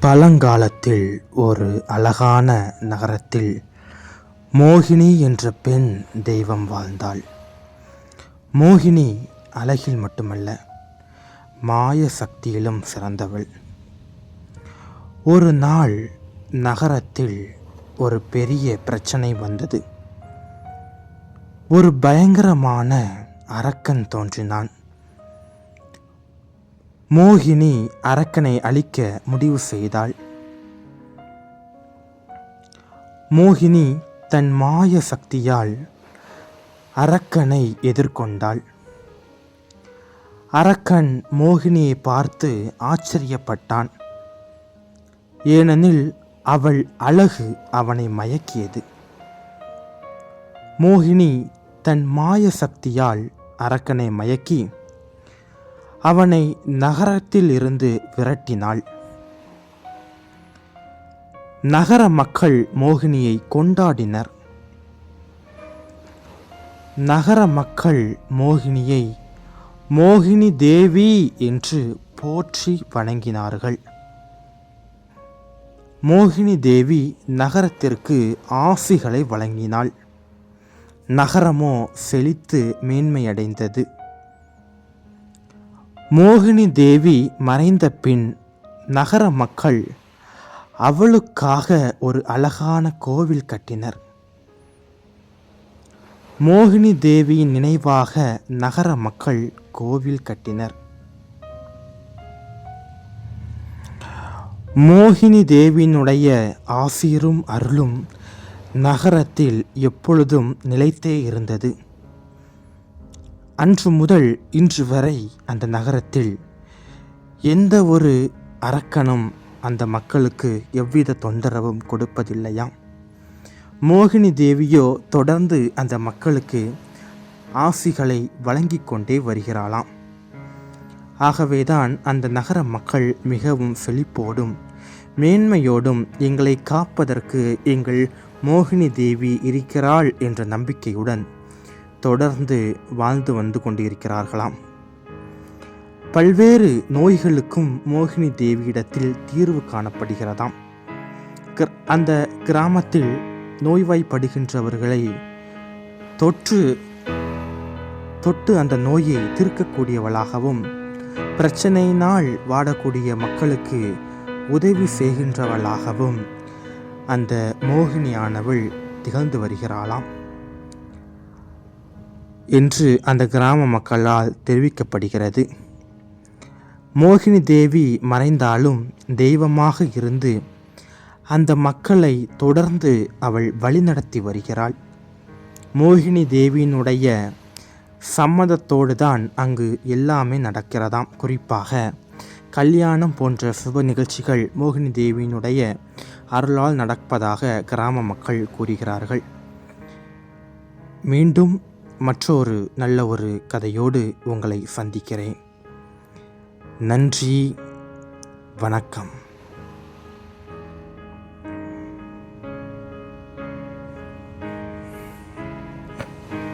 பழங்காலத்தில் ஒரு அழகான நகரத்தில் மோகினி என்ற பெண் தெய்வம் வாழ்ந்தாள். மோகினி அழகில் மட்டுமல்ல மாய சக்தியிலும் சிறந்தவள். ஒரு நாள் நகரத்தில் ஒரு பெரிய பிரச்சனை வந்தது. ஒரு பயங்கரமான அரக்கன் தோன்றினான். மோகினி அரக்கனை அழிக்க முடிவு செய்தாள். மோகினி தன் மாய சக்தியால் அரக்கனை எதிர்கொண்டாள். அரக்கன் மோகினியை பார்த்து ஆச்சரியப்பட்டான். ஏனெனில் அவள் அழகு அவனை மயக்கியது. மோகினி தன் மாய சக்தியால் அரக்கனை மயக்கி அவனை நகரத்தில் இருந்து விரட்டினாள். நகர மக்கள் மோகினியை கொண்டாடினர். நகர மக்கள் மோகினியை மோகினி தேவி என்று போற்றி வணங்கினார்கள். மோகினி தேவி நகரத்திற்கு ஆசிகளை வழங்கினாள். நகரமோ செழித்து மேன்மையடைந்தது. மோகினி தேவி மறைந்த பின் நகர மக்கள் அவளுக்காக ஒரு அழகான கோவில் கட்டினர். மோகினி தேவியின் நினைவாக நகர மக்கள் கோவில் கட்டினர். மோகினி தேவியினுடைய ஆசீரும் அருளும் நகரத்தில் எப்பொழுதும் நிலைத்தே இருந்தது. அன்று முதல் இன்று வரை அந்த நகரத்தில் எந்த ஒரு அரக்கனும் அந்த மக்களுக்கு எவ்வித தொந்தரவும் கொடுப்பதில்லையாம் மோகினி தேவியோ தொடர்ந்து அந்த மக்களுக்கு ஆசிகளை வழங்கி கொண்டே வருகிறாளாம். ஆகவேதான் அந்த நகர மக்கள் மிகவும் செழிப்போடும் மேன்மையோடும் எங்களை காப்பதற்கு எங்கள் மோகினி தேவி இருக்கிறாள் என்ற நம்பிக்கையுடன் தொடர்ந்து வாழ்ந்து வந்து கொண்டிருக்கிறார்களாம். பல்வேறு நோய்களுக்கும் மோகினி தேவியிடத்தில் தீர்வு காணப்படுகிறதாம். அந்த கிராமத்தில் நோய்வாய்ப்படுகின்றவர்களை தொற்று தொட்டு அந்த நோயை தீர்க்கக்கூடியவளாகவும் பிரச்சனையினால் வாடக்கூடிய மக்களுக்கு உதவி செய்கின்றவளாகவும் அந்த மோகினியானவள் திகழ்ந்து வருகிறாளாம். என்று அந்த கிராம மக்களால் தெரிவிக்கப்படுகிறது. மோகினி தேவி மறைந்தாலும் தெய்வமாக இருந்து அந்த மக்களை தொடர்ந்து அவள் வழிநடத்தி வருகிறாள். மோகினி தேவியினுடைய சம்மதத்தோடு தான் அங்கு எல்லாமே நடக்கிறதாம். குறிப்பாக கல்யாணம் போன்ற சுப நிகழ்ச்சிகள் மோகினி தேவியினுடைய அருளால் நடப்பதாக கிராம மக்கள் கூறுகிறார்கள். மீண்டும் மற்றொரு நல்ல ஒரு கதையோடு உங்களை சந்திக்கிறேன். நன்றி வணக்கம்.